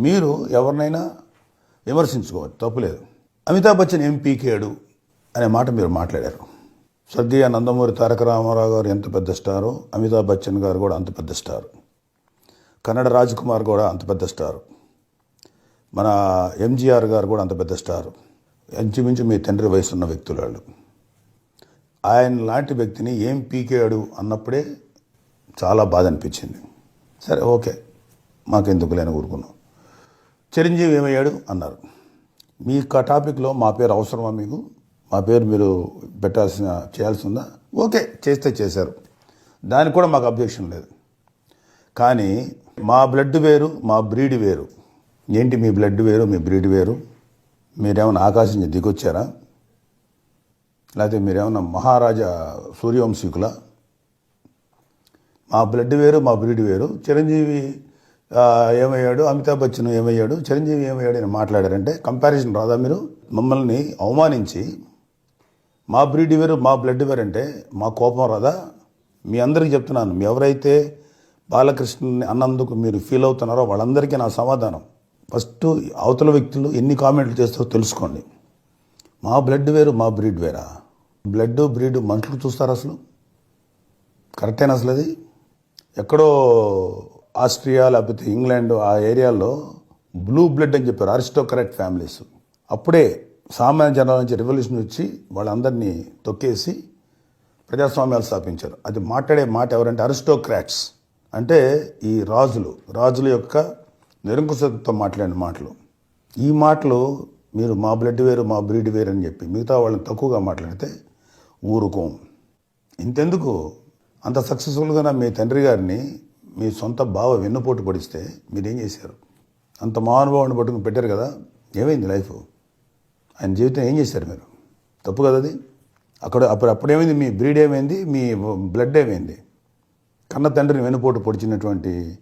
మీరు ఎవరినైనా విమర్శించుకోవచ్చు తప్పులేదు. అమితాబ్ బచ్చన్ ఏం అనే మాట మీరు మాట్లాడారు. సద్య నందమూరి తారక రామారావు గారు ఎంత పెద్ద స్టారు? అమితాబ్ బచ్చన్ గారు కూడా అంత పెద్ద స్టారు. కన్నడ రాజ్ కుమార్ కూడా అంత పెద్ద స్టారు. మన ఎంజీఆర్ గారు కూడా అంత పెద్ద స్టారు. ఇంచుమించు మీ తండ్రి వయసు ఉన్న వ్యక్తులు వాళ్ళు ఆయన లాంటి వ్యక్తిని ఏం పీకాడు అన్నప్పుడే చాలా బాధ అనిపించింది. సరే ఓకే. మాకెందుకు లేని ఊరుకున్నాం. చిరంజీవి ఏమయ్యాడు? అన్నారు. మీ ఆ టాపిక్లో మా పేరు అవసరమా మీకు? మా పేరు మీరు పెట్టాల్సిన చేయాల్సి ఉందా ఓకే చేస్తే చేశారు. దానికి కూడా మాకు అబ్జెక్షన్ లేదు. కానీ మా బ్లడ్ వేరు మా బ్రీడ్ వేరు. ఏంటి మీ బ్లడ్ వేరు మీ బ్రీడ్ వేరు? మీరేమైనా ఆకాశం నుంచి దిగొచ్చారా? లేకపోతే మీరేమైనా మహారాజా సూర్యవంశీకుల? మా బ్లడ్ వేరు మా బ్రీడ్ వేరు. చిరంజీవి ఏమయ్యాడు? అమితాబ్ బచ్చన్ ఏమయ్యాడు? చిరంజీవి ఏమయ్యాడు అని మాట్లాడారంటే కంపారిజన్ రాదా మీరు? మమ్మల్ని అవమానించి మా బ్రీడ్ వేరు మా బ్లడ్ వేరు అంటే మా కోపం రాదా? మీ అందరికీ చెప్తున్నాను మీ ఎవరైతే బాలకృష్ణని అన్నందుకు మీరు ఫీల్ అవుతున్నారో వాళ్ళందరికీ నా సమాధానం. ఫస్ట్ అవతల వ్యక్తులు ఎన్ని కామెంట్లు చేస్తారో తెలుసుకోండి. మా బ్లడ్ వేరు మా బ్రీడ్ వేరా? బ్లడ్ బ్రీడ్ మనుషులు చూస్తారు అసలు? కరెక్టేనా అసలు అది? ఎక్కడో ఆస్ట్రియా లేకపోతే ఇంగ్లాండ్ ఆ ఏరియాలో బ్లూ బ్లడ్ అని చెప్పారు అరిస్టోక్రాట్ ఫ్యామిలీస్. అప్పుడే సామాన్య జనాల నుంచి రెవల్యూషన్ వచ్చి వాళ్ళందరినీ తొక్కేసి ప్రజాస్వామ్యాలు స్థాపించారు. అది మాట్లాడే మాట ఎవరంటే అరిస్టోక్రాట్స్. అంటే ఈ రాజులు రాజుల యొక్క నిరంకుశతో మాట్లాడిన మాటలు. ఈ మాటలు మీరు మా బ్లడ్ వేరు మా బ్రీడ్ వేరు అని చెప్పి మిగతా వాళ్ళని తక్కువగా మాట్లాడితే ఊరుకోం. ఇంతెందుకు? అంత సక్సెస్ఫుల్గా మీ తండ్రి గారిని మీ సొంత బావ వెన్నుపోటు పడిస్తే మీరేం చేశారు? అంత మహానుభావుని పట్టుకుని పెట్టారు కదా ఏమైంది లైఫ్? ఆయన జీవితం ఏం చేశారు మీరు? తప్పు కదా అది? అక్కడ అప్పుడు అప్పుడేమైంది మీ బ్రీడ్ ఏమైంది? మీ బ్లడ్ ఏమైంది? కన్న తండ్రిని వెన్నుపోటు పొడిచినటువంటి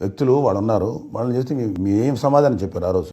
వ్యక్తులు వాళ్ళు ఉన్నారు. వాళ్ళని చేస్తే మీ ఏం సమాధానం చెప్పారు ఆ రోజు?